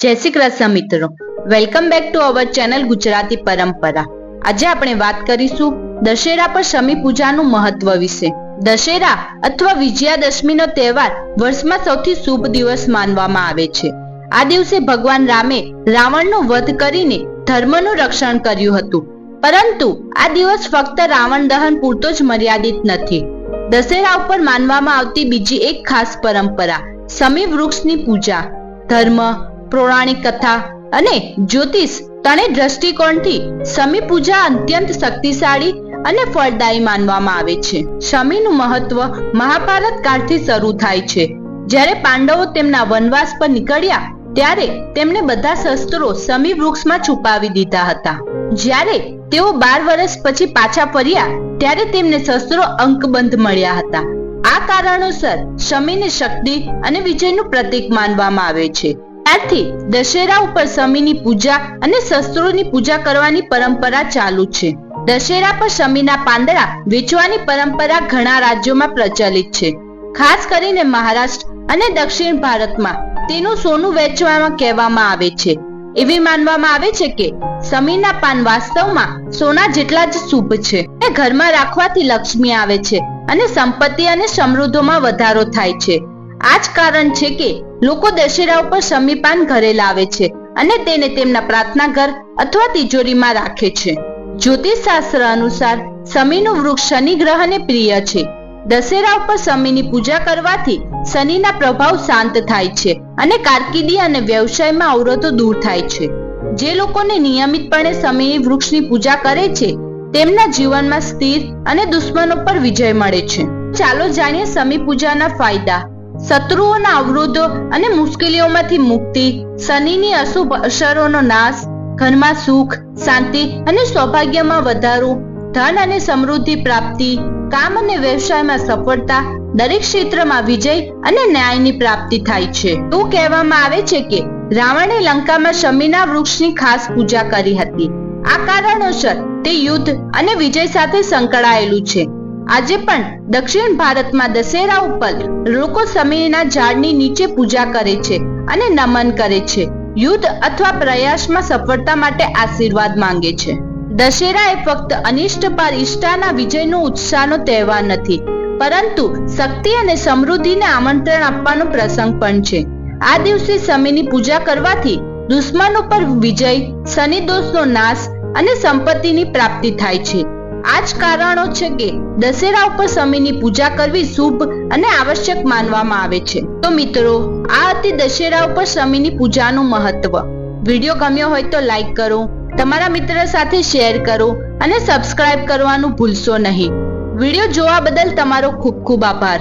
જય શ્રી કૃષ્ણ મિત્રો. Welcome back to our channel Gujarati Parampara. આજે આપણે વાત કરીશું દશેરા પર શમી પૂજાનું મહત્વ વિશે. દશેરા અથવા વિજયાદશમીનો તહેવાર વર્ષમાં સૌથી શુભ દિવસ માનવામાં આવે છે. આ દિવસે ભગવાન રામે રાવણનો વધ કરીને ધર્મનું રક્ષણ કર્યું હતું. પરંતુ આ દિવસ ફક્ત રાવણ દહન પૂરતો જ મર્યાદિત નથી. દશેરા ઉપર માનવામાં આવતી બીજી એક ખાસ પરંપરા સમી વૃક્ષની પૂજા. ધર્મ પૌરાણિક કથા અને જ્યોતિષ ત્રણેય દ્રષ્ટિકોણથી શમી પૂજા અત્યંત શક્તિશાળી અને ફળદાયી માનવામાં આવે છે. શમીનું મહત્વ મહાભારત કાળથી શરૂ થાય છે. જ્યારે પાંડવો તેમના વનવાસ પર નીકળ્યા ત્યારે તેમણે બધા શસ્ત્રો શમી વૃક્ષમાં છુપાવી દીધા હતા. જ્યારે તેઓ બાર વર્ષ પછી પાછા ફર્યા ત્યારે તેમને શસ્ત્રો અંકબંધ મળ્યા હતા. આ કારણોસર શમીને શક્તિ અને વિજયનું પ્રતીક માનવામાં આવે છે. ત્યારથી દશેરા ઉપર શમીની પૂજા અને શસ્ત્રોની પૂજા કરવાની પરંપરા ચાલુ છે. દશેરા પર શમીના પાંદડા વેચવાની પરંપરા ઘણા રાજ્યોમાં પ્રચલિત છે. ખાસ કરીને મહારાષ્ટ્ર અને દક્ષિણ ભારતમાં તેનું સોનું વેચવામાં કહેવામાં આવે છે. એવી માનવામાં આવે છે કે શમીના પાન વાસ્તવમાં સોના જેટલા જ શુભ છે એ ઘરમાં રાખવાથી લક્ષ્મી આવે છે અને સંપત્તિ અને સમૃદ્ધિમાં વધારો થાય છે. આ જ કારણ છે કે લોકો દશેરા ઉપર સમીપાન ઘરે લાવે છે અને તેને તેમના પ્રાર્થના ઘર અથવા તિજોરીમાં રાખે છે. જ્યોતિષ શાસ્ત્ર અનુસાર સમીનું વૃક્ષ શનિ ગ્રહને પ્રિય છે. દશેરા ઉપર સમીની પૂજા કરવાથી શનિના પ્રભાવ શાંત થાય છે અને કારકિર્દી અને વ્યવસાયમાં અવરોધો દૂર થાય છે. જે લોકોને નિયમિતપણે સમીની વૃક્ષની પૂજા કરે છે, તેમના જીવનમાં સ્થિર અને દુશ્મનો પર વિજય મળે છે. ચાલો જાણીએ શમી પૂજાના ફાયદા. શત્રુઓના અવરોધો અને મુશ્કેલીઓમાંથી મુક્તિ, શનિની અશુભ અસરોનો નાશ ઘરમાં સુખ, શાંતિ અને સૌભાગ્યમાં વધારો, ધન અને સમૃદ્ધિ પ્રાપ્તિ, કામ અને વ્યવસાયમાં સફળતા, દરેક ક્ષેત્રમાં વિજય અને ન્યાયની પ્રાપ્તિ થાય છે. એવું કહેવામાં આવે છે કે રાવણે લંકામાં શમીના વૃક્ષની ખાસ પૂજા કરી હતી. આ કારણોસર તે યુદ્ધ અને વિજય સાથે સંકળાયેલું છે. આજે પણ દક્ષિણ ભારતમાં દશેરા ઉપર લોકો સમીરના ઝાડની નીચે પૂજા કરે છે અને નમન કરે છે. યુદ્ધ અથવા પ્રયાસમાં સફળતા માટે આશીર્વાદ માંગે છે. દશેરા એ ફક્ત અનિષ્ટ પર ઈષ્ટાના વિજયનો ઉત્સાહનો તહેવાર નથી, પરંતુ શક્તિ અને સમૃદ્ધિને આમંત્રણ આપવાનો પ્રસંગ પણ છે. આ દિવસે શમીની પૂજા કરવાથી દુશ્મનો પર વિજય, શનિ દોષનો નાશ અને સંપત્તિની પ્રાપ્તિ થાય છે. આ જ કારણો છે કે દશેરા ઉપર શમીની પૂજા કરવી શુભ અને આવશ્યક માનવામાં આવે છે. તો મિત્રો, આ હતી દશેરા ઉપર શમીની પૂજાનું મહત્વ. વીડિયો ગમ્યો હોય તો લાઈક કરો, તમારા મિત્ર સાથે શેર કરો અને સબસ્ક્રાઇબ કરવાનું ભૂલશો નહીં. વીડિયો જોવા બદલ તમારો ખૂબ ખૂબ આભાર.